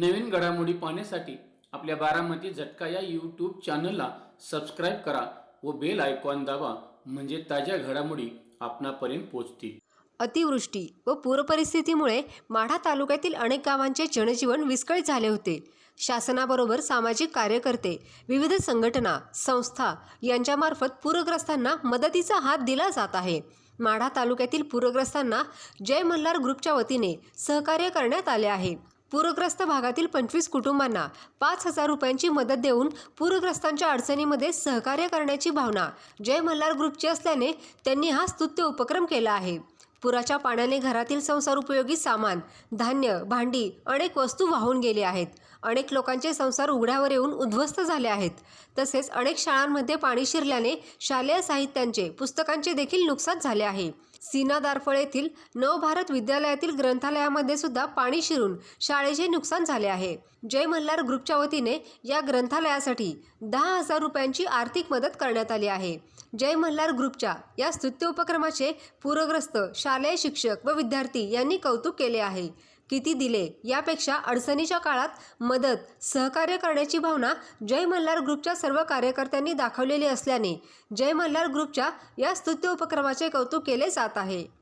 नवीन घडामोडी पाहण्यासाठी आपल्या बारामती झटका या यूट्यूब चॅनलला सबस्क्राईब करा व बेल आयकॉन दाबा म्हणजे ताज्या घडामोडी आपणापर्यंत पोहोचतील. अतिवृष्टी व पूरपरिस्थितीमुळे माढा तालुक्यातील अनेक गावांचे जनजीवन विस्कळीत झाले होते. शासनाबरोबर सामाजिक कार्यकर्ते विविध संघटना संस्था यांच्यामार्फत पूरग्रस्तांना मदतीचा हात दिला जात आहे. माढा तालुक्यातील पूरग्रस्तांना जय मल्हार ग्रुपच्या वतीने सहकार्य करण्यात आले आहे. पूरग्रस्त भागातील पंचवीस कुटुंबांना पाच हजार रुपयांची मदत देऊन पूरग्रस्तांच्या अडचणीमध्ये सहकार्य करण्याची भावना जय मल्हार ग्रुपची असल्याने त्यांनी हा स्तुत्य उपक्रम केला आहे. पुराच्या पाण्याने घरातील संसार उपयोगी सामान धान्य भांडी अनेक वस्तू वाहून गेले आहेत. अनेक लोकांचे संसार उघड्यावर येऊन उद्ध्वस्त झाले आहेत. तसेच अनेक शाळांमध्ये पाणी शिरल्याने शालेय साहित्यांचे पुस्तकांचे देखील नुकसान झाले आहे. सीना दारफळ येथील नवभारत विद्यालयातील ग्रंथालयामध्ये सुद्धा पाणी शिरून शाळेचे नुकसान झाले आहे. जय मल्हार ग्रुपच्या वतीने या ग्रंथालयासाठी दहा हजार रुपयांची आर्थिक मदत करण्यात आली आहे. जय मल्हार ग्रुपच्या या स्तुत्य उपक्रमाचे पूरग्रस्त शालेय शिक्षक व विद्यार्थी यांनी कौतुक केले आहे. किती दिले यापेक्षा अडचणीच्या काळात मदत सहकार्य करण्याची भावना जय मल्हार ग्रुपच्या सर्व कार्यकर्त्यांनी दाखवलेली असल्याने जय मल्हार ग्रुपच्या या स्तुत्य उपक्रमाचे कौतुक केले जात आहे.